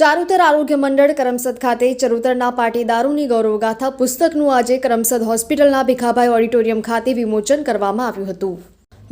ચારુતર આરોગ્ય મંડળ કરમસદ ખાતે ચરુતરના પાટીદારોની ગૌરવગાથા પુસ્તકનું આજે કરમસદ હોસ્પિટલના ભીખાભાઈ ઓડિટોરિયમ ખાતે વિમોચન કરવામાં આવ્યું હતું.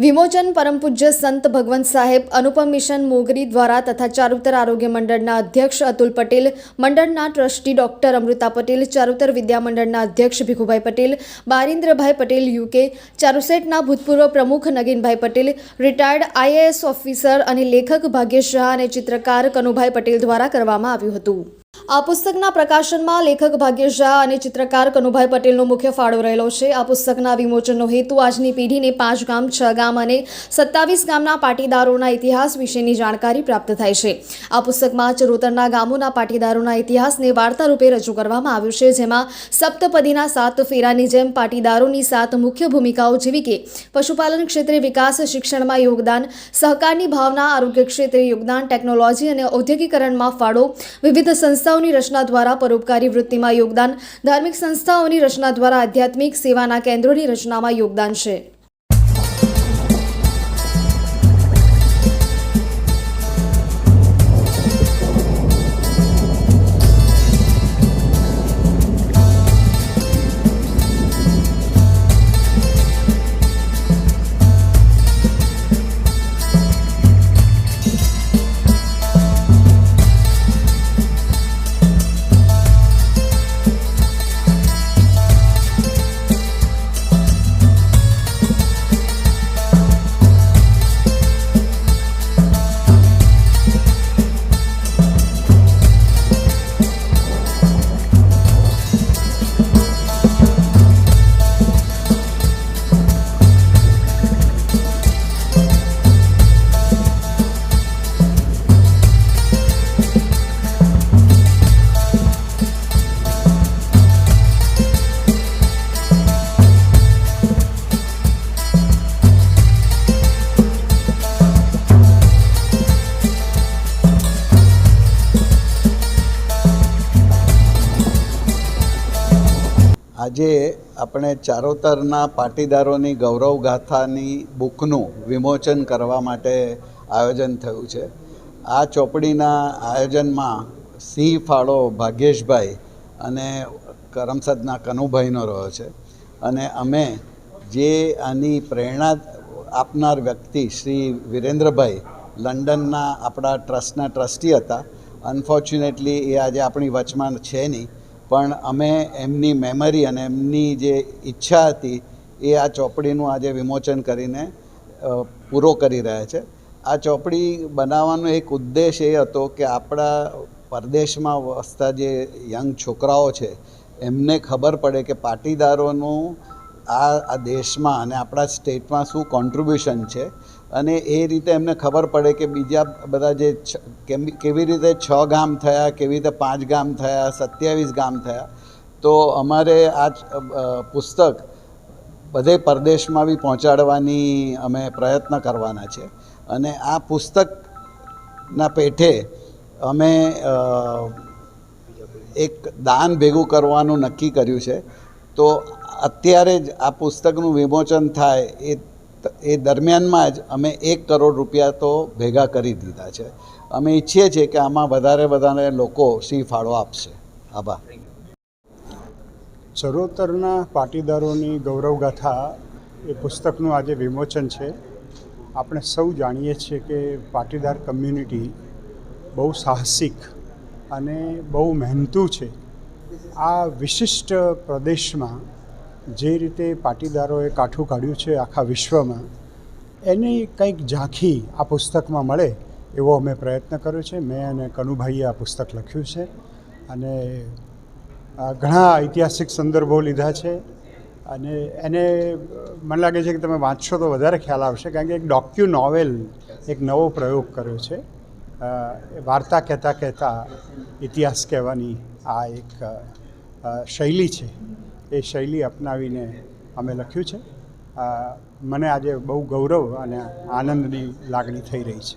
વિમોચન પરમ પૂજ્ય સંત ભગવંત સાહેબ, અનુપમ મિશન મોગરી દ્વારા તથા ચારુતર આરોગ્ય મંડળના અધ્યક્ષ અતુલ પટેલ, મંડળના ટ્રસ્ટી ડોક્ટર અમૃતા પટેલ, ચારુતર વિદ્યા મંડળના અધ્યક્ષ ભીખુભાઈ પટેલ, બારિન્દ્રભાઈ પટેલ યુકે ચારુસેટના ભૂતપૂર્વ પ્રમુખ Naginbhai Patel, retired IAS officer અને લેખક ભાગ્ય શાહ અને ચિત્રકાર કનુભાઈ પટેલ દ્વારા કરવામાં આવ્યું હતું. આ પુસ્તકના પ્રકાશનમાં લેખક ભાગ્યેશ ઝા અને ચિત્રકાર કનુભાઈ પટેલનો મુખ્ય ફાળો રહેલો છે. આ પુસ્તકના વિમોચનનો હેતુ આજની પેઢીને પાંચ ગામ, છ ગામ અને સત્તાવીસ ગામના પાટીદારોના ઇતિહાસ વિશેની જાણકારી પ્રાપ્ત થાય છે. આ પુસ્તકમાં ચરોતરના ગામોના પાટીદારોના ઇતિહાસને વાર્તા રૂપે રજૂ કરવામાં આવ્યું છે, જેમાં સપ્તપદીના સાત ફેરાની જેમ પાટીદારોની સાત મુખ્ય ભૂમિકાઓ જેવી કે પશુપાલન ક્ષેત્રે વિકાસ, શિક્ષણમાં યોગદાન, સહકારની ભાવના, આરોગ્ય ક્ષેત્રે યોગદાન, ટેકનોલોજી અને ઔદ્યોગિકરણમાં ફાળો, વિવિધ સંસ્થાઓની રચના દ્વારા પરોપકારી વૃત્તિમાં યોગદાન, ધાર્મિક સંસ્થાઓની રચના દ્વારા આધ્યાત્મિક સેવાના કેન્દ્રોની રચનામાં યોગદાન છે. આજે આપણે ચારોતરના પાટીદારોની ગૌરવ ગાથાની બુકનું વિમોચન કરવા માટે આયોજન થયું છે. આ ચોપડીના આયોજનમાં સિંહ ફાળો ભાગ્યેશભાઈ અને કરમસદના કનુભાઈનો રહ્યો છે. અને અમે જે આની પ્રેરણા આપનાર વ્યક્તિ શ્રી વિરેન્દ્રભાઈ લંડનના આપણા ટ્રસ્ટના ટ્રસ્ટી હતા. અનફોર્ચ્યુનેટલી એ આજે આપણી વચમાં છે નહીં. પણ અમે એમની મેમરી અને એમની જે ઈચ્છા હતી, એ આ ચોપડીનું આજે વિમોચન કરીને પૂરો કરી રહ્યા છે. આ ચોપડી બનાવવાનો એક ઉદ્દેશ એ હતો કે આપણા પરદેશમાં વસતા જે યંગ છોકરાઓ છે, એમને ખબર પડે કે પાટીદારોનું આ આ દેશમાં અને આપણા સ્ટેટમાં શું કોન્ટ્રીબ્યુશન છે. અને એ રીતે એમને ખબર પડે કે બીજા બધા જે કેવી રીતે છ ગામ થયા, કેવી રીતે પાંચ ગામ થયા, સત્યાવીસ ગામ થયા. તો અમારે આ પુસ્તક બધે પરદેશમાં બી પહોંચાડવાની અમે પ્રયત્ન કરવાના છે. અને આ પુસ્તકના પેઠે અમે એક દાન ભેગું કરવાનું નક્કી કર્યું છે. તો અત્યારે જ આ પુસ્તકનું વિમોચન થાય એ એ દરમિયાનમાં જ અમે એક કરોડ રૂપિયા તો ભેગા કરી દીધા છે. અમે ઈચ્છીએ છીએ કે આમાં વધારે વધારે લોકો સી ફાળો આપશે. આભાર. ચરોતરના પાટીદારોની ગૌરવગાથા એ પુસ્તકનું આજે વિમોચન છે. આપણે સૌ જાણીએ છીએ કે પાટીદાર કમ્યુનિટી બહુ સાહસિક અને બહુ મહેનતુ છે. આ વિશિષ્ટ પ્રદેશમાં જે રીતે પાટીદારોએ કાઠું કાઢ્યું છે આખા વિશ્વમાં, એની કંઈક ઝાંખી આ પુસ્તકમાં મળે એવો અમે પ્રયત્ન કર્યો છે. મેં અને કનુભાઈએ આ પુસ્તક લખ્યું છે અને ઘણા ઐતિહાસિક સંદર્ભો લીધા છે અને એને મને લાગે છે કે તમે વાંચશો તો વધારે ખ્યાલ આવશે કારણ કે એક ડોક્યુ નોવેલ એક નવો પ્રયોગ કર્યો છે. વાર્તા કહેતા કહેતા ઇતિહાસ કહેવાની આ એક શૈલી છે. એ શૈલી અપનાવીને અમે લખ્યું છે. મને આજે બહુ ગૌરવ અને આનંદની લાગણી થઈ રહી છે.